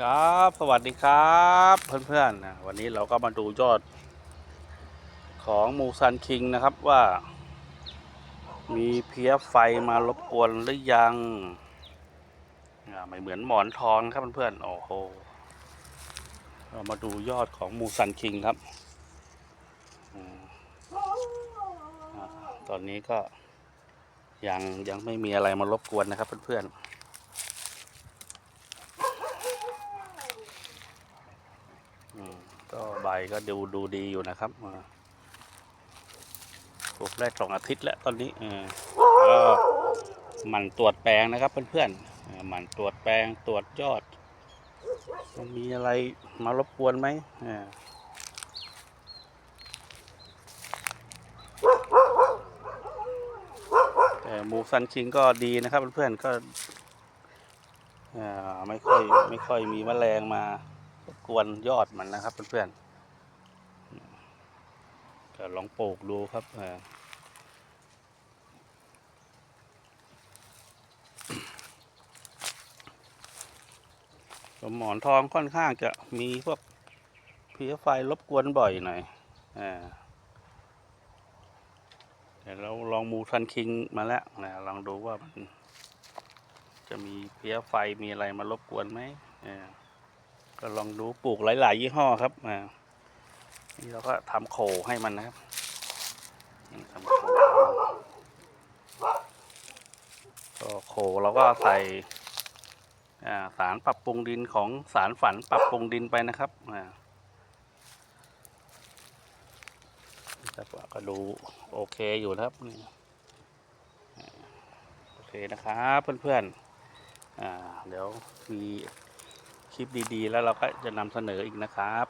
ครับ สวัสดีครับเพื่อนๆนะวันนี้เราก็มาดูยอดของมูซันคิงนะครับว่า มีเพี้ยไฟมารบกวนหรือยังไม่เหมือนหมอนทองครับเพื่อนๆโอ้โหเรามาดูยอดของมูซันคิงครับตอนนี้ก็ยังยังไม่มีอะไรมารบกวนนะครับเพื่อนๆ อืม ก็ใบก็ดูดูดีอยู่นะครับปลูกได้สองอาทิตย์แล้วตอนนี้เออก็หมันตรวจแปลงนะครับเพื่อนๆเออหมันตรวจแปลงตรวจยอด มันมีอะไรมารบกวนไหมแต่หมูซันคิงก็ดีนะครับเพื่อนๆก็เอ่อไม่ค่อยไม่ค่อยมีแมลงมา กวนยอดมันนะครับเพื่อนๆก็ลองปลูกดูครับเออหมอนทองค่อนข้างจะมีพวกเพี้ยไฟรบกวนบ่อยหน่อยอ่าเดี๋ยวเราลองมูทันคิงมาแล้วนะลองดูว่ามันจะมีเพี้ยไฟมีอะไรมารบกวนไหมอ่า ก็ลองดูปลูกหลาย ๆ ยี่ห้อครับอ่านี่เราก็ทำโขให้มันนะครับนี่ทำโขก็โขเราก็ใส่สารปรับปรุงดินของสารฝันปรับปรุงดินไปนะครับอ่าแต่ว่าก็ดูโอเคอยู่นะครับนี่โอเคนะครับเพื่อนๆอ่าเดี๋ยวมี ลิปดีๆ แล้วเราก็จะนำเสนออีกนะครับ